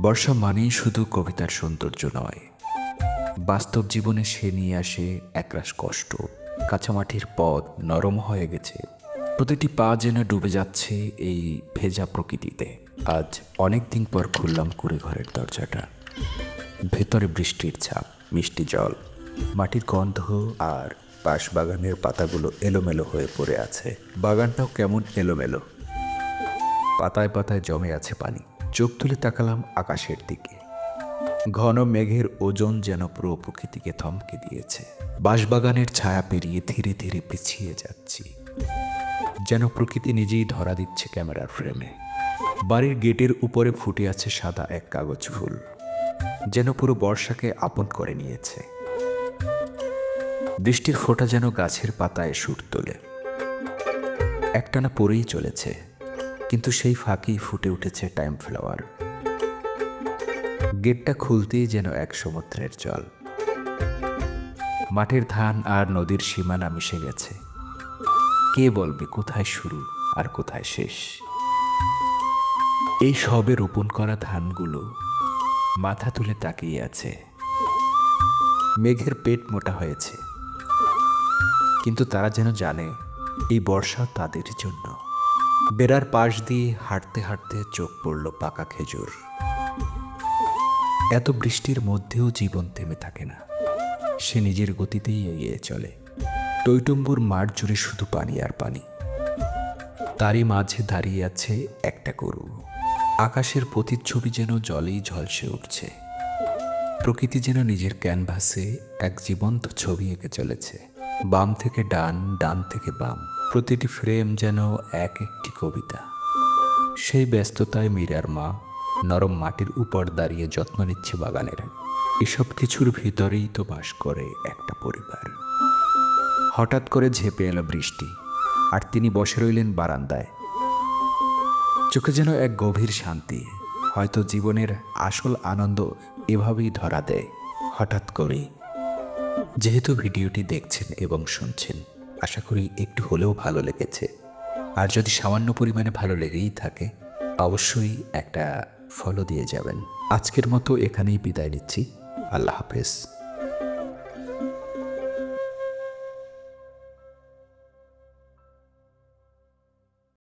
বর্ষা মানেই শুধু কবিতার সৌন্দর্য নয়। বাস্তব জীবনে সে নিয়ে আসে একরাশ কষ্ট। কাঁচামাটির পথ নরম হয়ে গেছে। প্রতিটি পা যেন ডুবে যাচ্ছে এই ভেজা প্রকৃতিতে। আজ অনেক দিন পর খুললাম কুড়ে ঘরের দরজাটা। ভেতরে বৃষ্টির ছাপ, মিষ্টি জল, মাটির গন্ধ আর পাশ বাগানের পাতাগুলো এলোমেলো হয়ে পড়ে আছে। বাগানটাও কেমন এলোমেলো। পাতায় পাতায় জমে আছে পানি। চোখ তুলে তাকালাম আকাশের দিকে। ঘন মেঘের ওজন যেন পুরো প্রকৃতিকে থমকে দিয়েছে। বাঁশবাগানের ছায়া পেরিয়ে ধীরে ধীরে পিছিয়ে যাচ্ছি। যেন প্রকৃতি নিজেই ধরা দিচ্ছে ক্যামেরার ফ্রেমে। বাড়ির গেটের উপরে ফুটে আছে সাদা এক কাগজ ফুল। যেন পুরো বর্ষাকে আপন করে নিয়েছে। দৃষ্টির ফোঁটা যেন গাছের পাতায় সুর তোলে। একটানা পরেই চলেছে। কিন্তু সেই ফাঁকেই ফুটে উঠেছে টাইম ফ্লাওয়ার। গেটটা খুলতেই যেন এক সমুদ্রের জল। মাঠের ধান আর নদীর সীমানা মিশে গেছে। কে বলবে কোথায় শুরু আর কোথায় শেষ? এই সবে রোপণ করা ধানগুলো মাথা তুলে তাকিয়ে আছে। মেঘের পেট মোটা হয়েছে। কিন্তু তারা যেন জানে, এই বর্ষা তাদের জন্য। বেড়ার পাশ দিয়ে হাঁটতে হাঁটতে চোখ পড়ল পাকা খেজুর। এত বৃষ্টির মধ্যেও জীবন থেমে থাকে না। সে নিজের গতিতেই এগিয়ে চলে। টৈটম্বুর মাঠ জুড়ে শুধু পানি আর পানি। তারই মাঝে দাঁড়িয়ে আছে একটা গরু। আকাশের প্রতিচ্ছবি যেন জলেই ঝলসে উঠছে। প্রকৃতি যেন নিজের ক্যানভাসে এক জীবন্ত ছবি এঁকে চলেছে। বাম থেকে ডান ডান থেকে বাম। প্রতিটি ফ্রেম যেন এক একটি কবিতা। সেই ব্যস্ততায় মীরার মা নরম মাটির উপর দাঁড়িয়ে যত্ন নিচ্ছে বাগানের। এসব কিছুর ভিতরেই তো বাস করে একটা পরিবার। হঠাৎ করে ঝেপে এলো বৃষ্টি, আর তিনি বসে রইলেন বারান্দায়। চোখে যেন এক গভীর শান্তি, হয়তো জীবনের আসল আনন্দ এভাবেই ধরা দেয়। হঠাৎ করেই যেহেতু ভিডিওটি দেখছেন এবং শুনছেন, আশা করি একটু হলেও ভালো লেগেছে। আর যদি সামান্য পরিমাণে ভালো লেগেই থাকে, অবশ্যই একটা ফলো দিয়ে যাবেন। আজকের মতো এখানেই বিদায় নিচ্ছি। আল্লাহ হাফেজ।